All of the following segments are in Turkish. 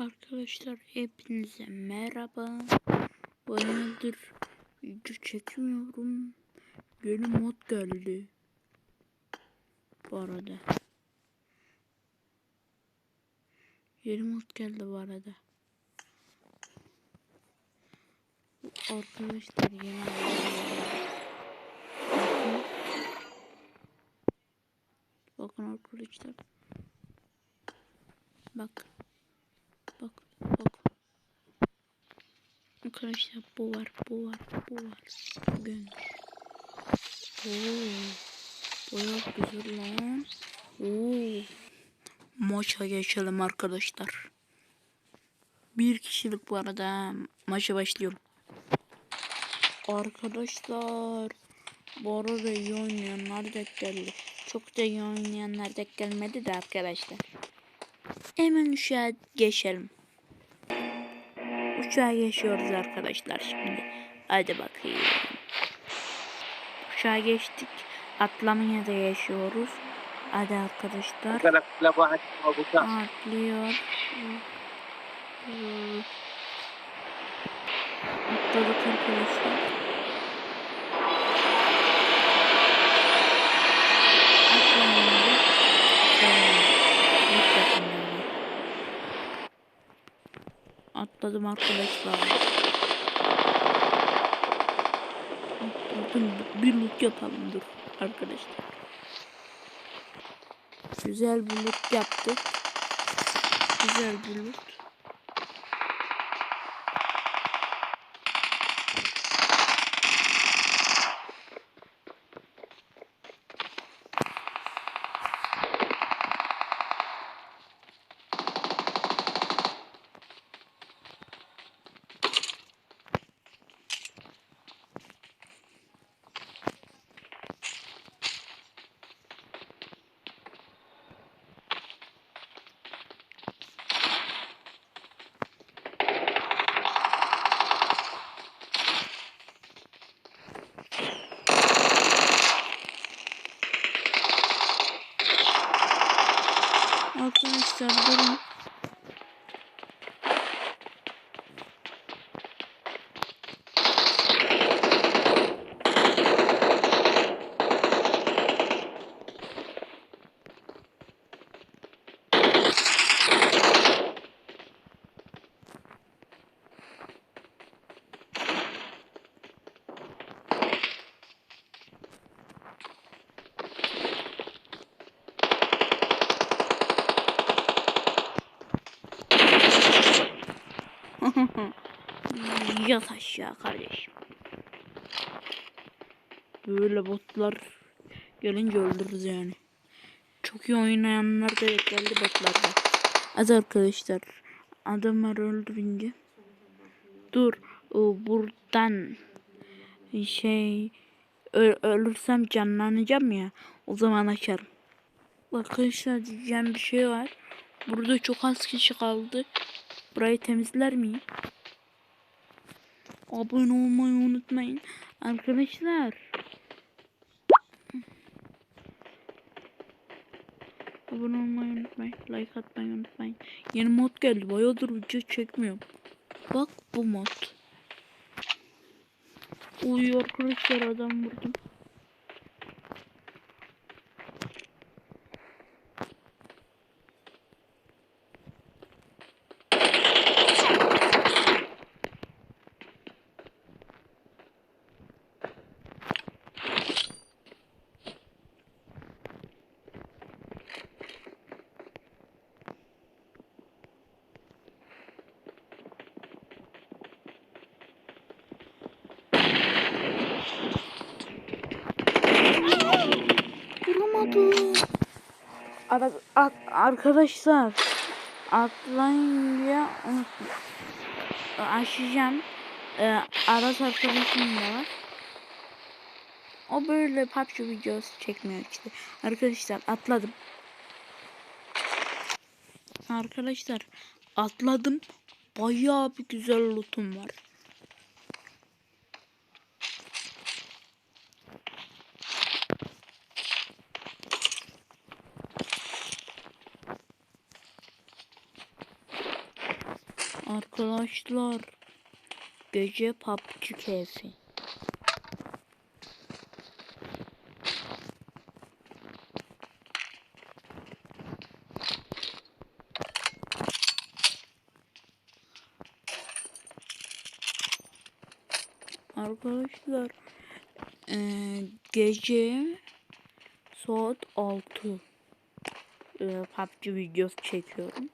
Arkadaşlar hepinize merhaba. Bayağıdır video çekmiyorum. Yeni mod geldi. Bu arada. Yeni mod geldi bu arada. Arkadaşlar yeni. Bakın. Bakın arkadaşlar. Bak. Bak bak. Arkadaşlar bu var bu var bu var. Bugün. Oo. Bayağı güzel lan. Oo. Maça geçelim arkadaşlar. Bir kişilik bu arada. Maça başlıyorum. Arkadaşlar. Bu arada iyi oynayanlar denk geldi. Çok da iyi oynayanlar denk gelmedi de arkadaşlar. Hemen uçağa geçelim uçağa geçiyoruz arkadaşlar şimdi. Hadi bakayım. Uçağa geçtik. Atlamaya da geçiyoruz. Hadi arkadaşlar. Atlıyor. Atladım arkadaşlar. Atladım. Bir look yapalım dur arkadaşlar. Güzel bir look yaptık. Güzel bir look. Arkadaşlar Yat aşağı kardeşim. Böyle botlar gelince öldürürüz yani. Çok iyi oynayanlar da geldi botlarda. Az arkadaşlar adamları öldürünce dur buradan şey ö- ölürsem canlanacağım ya o zaman açarım. Arkadaşlar diyeceğim bir şey var. Burada çok az kişi kaldı. Burayı temizler miyim? Abone olmayı unutmayın. Arkadaşlar. Abone olmayı unutmayın. Like atmayı unutmayın. Yeni mod geldi. Bayağıdır video çekmiyorum. Bak bu mod. Uyuyor arkadaşlar adam vurdum. Vuramadım. Ara, at, arkadaşlar atlayınca unuttum. Açacağım. Ee, Aras arkadaşım da var. O böyle PUBG videosu çekmiyor işte. Arkadaşlar atladım. Arkadaşlar atladım. Bayağı bir güzel lootum var. Arkadaşlar gece PUBG keyfi. Arkadaşlar eee, gece saat 6 eee, PUBG videosu çekiyorum.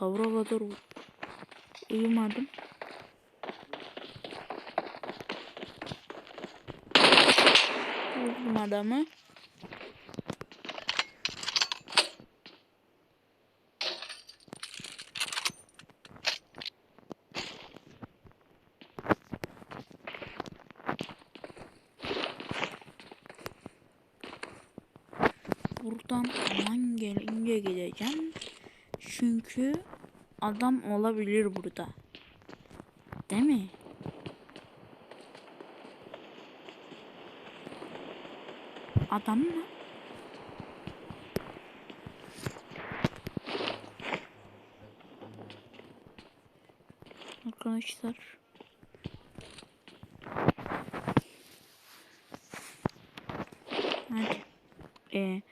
Savura kadar u- uyumadım. Vurdum adamı. Buradan gelince gideceğim. Çünkü adam olabilir burada. Değil mi? Adam mı? Arkadaşlar. Hadi. Ee,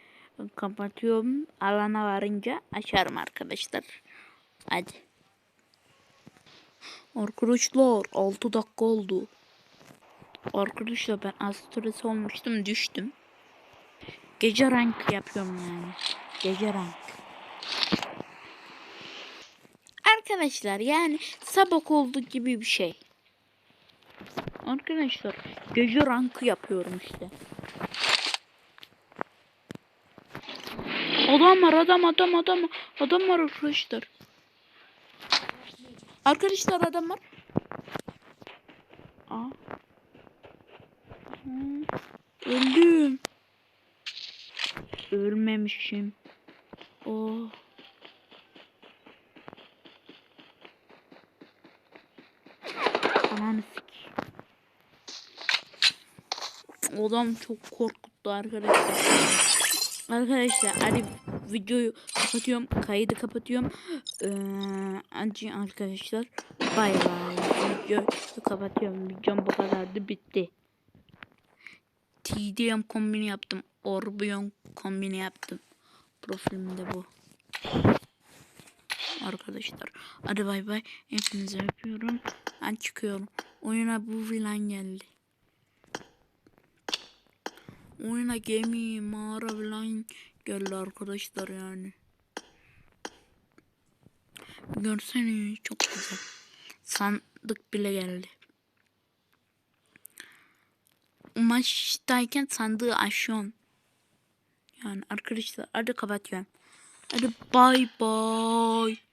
kapatıyorum. Alana varınca açarım arkadaşlar. Hadi. Arkadaşlar 6 dakika oldu. Arkadaşlar ben az stres olmuştum düştüm. Gece rank yapıyorum yani. Gece rank. Arkadaşlar yani sabah oldu gibi bir şey. Arkadaşlar gece rankı yapıyorum işte. Adam var adam adam adam adam var arkadaşlar. Arkadaşlar adam var. Aa. Hı, Öldüm. Ölmemişim. Oh. Ananı. Adam çok korkuttu arkadaşlar. Arkadaşlar hadi videoyu kapatıyorum. Kaydı kapatıyorum. Ee, arkadaşlar. Bay bay. Videoyu kapatıyorum. Videom bu kadardı. Bitti. TDM kombini yaptım. Orbion kombini yaptım. Profilimde bu. Arkadaşlar. Hadi bay bay. Hepinizi öpüyorum. Ben çıkıyorum. Oyuna bu filan geldi. Oyuna gemi, mağara falan geldi arkadaşlar yani. Görsene çok güzel. Sandık bile geldi. Maçtayken sandığı açıyorsun. Yani arkadaşlar hadi kapatıyorum. Hadi bay bay.